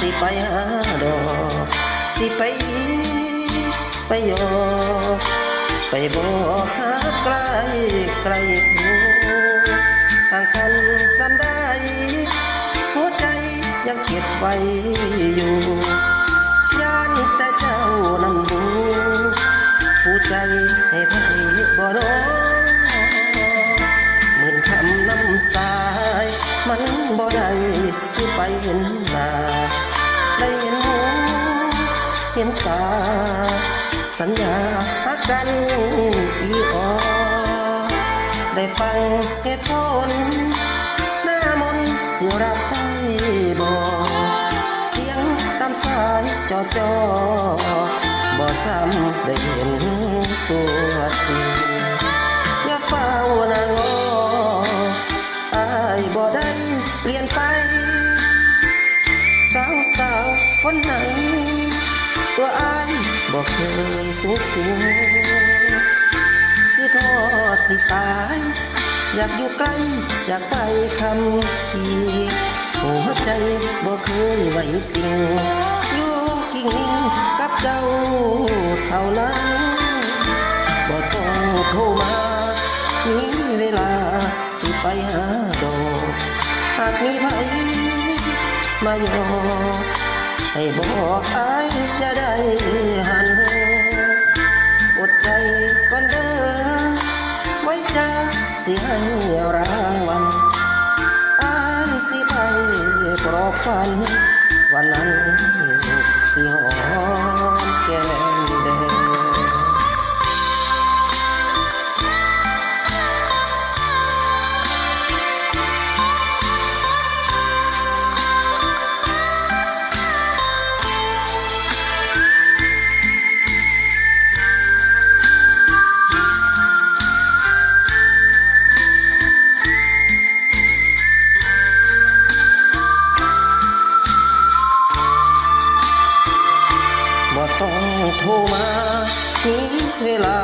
สิไปหาดอกสิไปไปยอไปบอกหาใกล้ไกลหูห่างกันซ้ำได้ หัวใจยังเก็บไว้อยู่ย่านแต่เจ้านั้นบูผู้ใจให้ไผบ่น้หมื่นคำน้ำสาย มันบ่ได้ ไปเห็นหน้าได้เห็นหูเห็นตา สัญญาหักกันอีออได้ฟังเหตุผลหน้ามนต์สิรับได้บ่เสียงตามสายจอจอบ่ซ้ำได้เห็นตัวจริงอย่าเฝ้านางออายบ่ได้เปลี่ยนไป สาวสาวคนไหน ตัวอายบ่เคยสูงสิงคือทอดสิตาย อยากอยู่ใกล้อยากไปคำขีหัวใจบ่เคยไหวปิงอยู่กิ่งนิ่งกับเจ้าเท่านั้นบ่ต้องโทรมามีเวลาสิไปหาดอกหากมีไผ มาหยอกให้บอกอายอย่าได้หันอดใจก่อนเด้อไว้จะสิให้รางวัลอายสิไปปลอบฟันวันนั้นสิหอ เวลา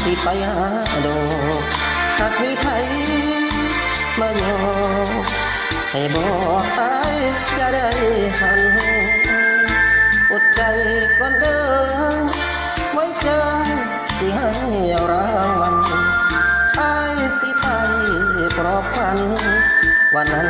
สิไปหาดอกหากมีไผมาหยอกให้บอกอายจะได้หันอดใจก่อนเด้อไว้เจอสิให้รางวัลอายสิไปปลอบพันวันนั้น